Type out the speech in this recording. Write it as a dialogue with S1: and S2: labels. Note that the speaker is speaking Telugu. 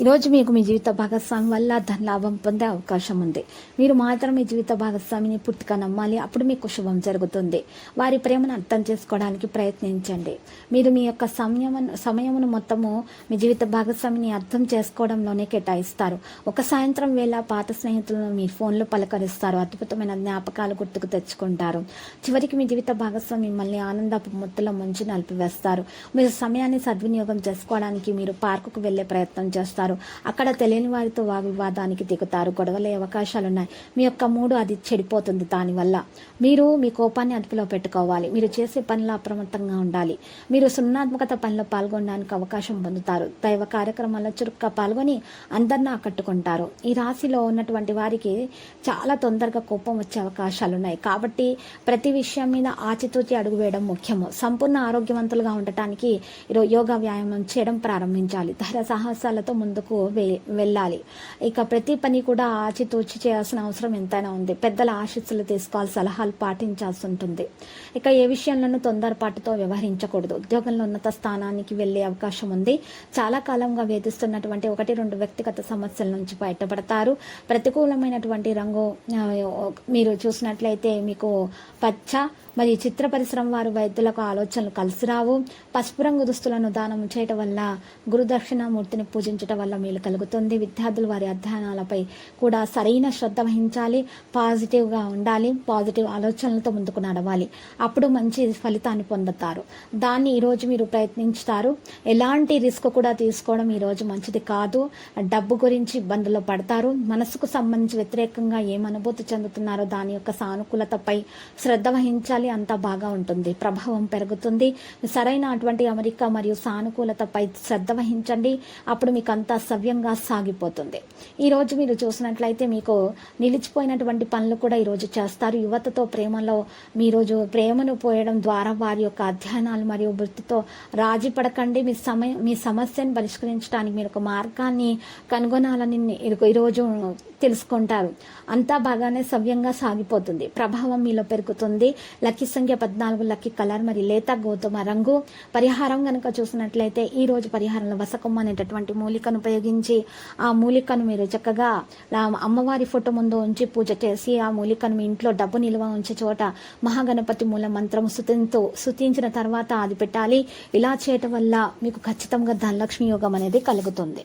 S1: ఈరోజు మీకు మీ జీవిత భాగస్వామి వల్ల ధన లాభం పొందే అవకాశం ఉంది. మీరు మాత్రం మీ జీవిత భాగస్వామిని పూర్తిగా నమ్మాలి. అప్పుడు మీకు శుభం జరుగుతుంది. వారి ప్రేమను అర్థం చేసుకోవడానికి ప్రయత్నించండి. మీరు మీ యొక్క సమయమును సమయమును మొత్తము మీ జీవిత భాగస్వామిని అర్థం చేసుకోవడంలోనే కేటాయిస్తారు. ఒక సాయంత్రం వేళ పాత స్నేహితులను మీ ఫోన్లో పలకరిస్తారు. అద్భుతమైన జ్ఞాపకాలు గుర్తుకు తెచ్చుకుంటారు. చివరికి మీ జీవిత భాగస్వామి మిమ్మల్ని ఆనందపు ముద్దలో ముంచి నలిపివేస్తారు. మీరు సమయాన్ని సద్వినియోగం చేసుకోవడానికి మీరు పార్కుకు వెళ్ళే ప్రయత్నం చేస్తారు. అక్కడ తెలియని వారితో వాగ్వివాదానికి దిగుతారు. గొడవలే అవకాశాలున్నాయి. మీ యొక్క మూడు అది చెడిపోతుంది దానివల్ల. మీరు మీ కోపాన్ని అదుపులో పెట్టుకోవాలి. మీరు చేసే పనిలో అప్రమత్తంగా ఉండాలి. మీరు సున్నాత్మకత పనిలో పాల్గొనడానికి అవకాశం పొందుతారు. దైవ కార్యక్రమాల్లో చురుగ్గా పాల్గొని అందరిని ఆకట్టుకుంటారు. ఈ రాశిలో ఉన్నటువంటి వారికి చాలా తొందరగా కోపం వచ్చే అవకాశాలు ఉన్నాయి కాబట్టి ప్రతి విషయం మీద ఆచితూచి అడుగు వేయడం ముఖ్యము. సంపూర్ణ ఆరోగ్యవంతులుగా ఉండటానికి యోగా వ్యాయామం చేయడం ప్రారంభించాలి. ధైర్య సాహసాలతో ముందు ముందుకు వె- వెళ్ళాలి. ఇక ప్రతి పని కూడా ఆచితూచి చేయాల్సిన అవసరం ఎంతైనా ఉంది. పెద్దల ఆశీస్సులు తీసుకోవాలి సలహాలు పాటించాల్సి ఉంటుంది. ఇక ఏ విషయంలోనూ తొందరపాటుతో వ్యవహరించకూడదు. ఉద్యోగంలో ఉన్నత స్థానానికి వెళ్ళే అవకాశం ఉంది. చాలా కాలంగా వేధిస్తున్నటువంటి ఒకటి రెండు వ్యక్తిగత సమస్యల నుంచి బయటపడతారు. ప్రతికూలమైనటువంటి రంగు మీరు చూసినట్లయితే మీకు పచ్చ మరియు చిత్ర పరిశ్రమ వారు వైద్యులకు ఆలోచనలు కలిసి రావు. పసుపు రంగు దుస్తులను దానం చేయటం వల్ల గురుదక్షిణామూర్తిని పూజించటం వల్ల మేలు కలుగుతుంది. విద్యార్థులు వారి అధ్యయనాలపై కూడా సరైన శ్రద్ధ వహించాలి పాజిటివ్గా ఉండాలి పాజిటివ్ ఆలోచనలతో ముందుకు నడవాలి. అప్పుడు మంచి ఫలితాన్ని పొందుతారు. దాన్ని ఈరోజు మీరు ప్రయత్నించుతారు. ఎలాంటి రిస్క్ కూడా తీసుకోవడం ఈరోజు మంచిది కాదు. డబ్బు గురించి ఇబ్బందుల్లో పడతారు. మనసుకు సంబంధించి వ్యతిరేకంగా ఏం అనుభూతి చెందుతున్నారో దాని యొక్క సానుకూలతపై శ్రద్ధ వహించాలి. అంతా బాగా ఉంటుంది ప్రభావం పెరుగుతుంది. సరైన అటువంటి అమెరికా మరియు సానుకూలతపై శ్రద్ధ వహించండి. అప్పుడు మీకు అంతా సవ్యంగా సాగిపోతుంది. ఈరోజు మీరు చూసినట్లయితే మీకు నిలిచిపోయినటువంటి పనులు కూడా ఈరోజు చేస్తారు. యువతతో ప్రేమలో మీ రోజు ప్రేమను పోయడం ద్వారా వారి యొక్క అధ్యయనాలు మరియు వృత్తితో రాజీ పడకండి. మీ సమయం మీ సమస్యను పరిష్కరించడానికి మీరు ఒక మార్గాన్ని కనుగొనాలని ఈ- ఈరోజు తెలుసుకుంటారు. అంతా బాగానే సవ్యంగా సాగిపోతుంది. ప్రభావం మీలో పెరుగుతుంది. లక్కీ సంఖ్య పద్నాలుగు లక్కీ కలర్ మరి లేత గోధుమ రంగు. పరిహారం కనుక చూసినట్లయితే ఈ రోజు పరిహారంలో వసకొమ్మ అనేటటువంటి మూలికను ఉపయోగించి ఆ మూలికను మీరు చక్కగా అమ్మవారి ఫోటో ముందు ఉంచి పూజ చేసి ఆ మూలికను మీ ఇంట్లో డబ్బు నిల్వ ఉంచే చోట మహాగణపతి మూల మంత్రం సుతింతో సుతించిన తర్వాత అది పెట్టాలి. ఇలా చేయటం వల్ల మీకు ఖచ్చితంగా ధనలక్ష్మి యోగం అనేది కలుగుతుంది.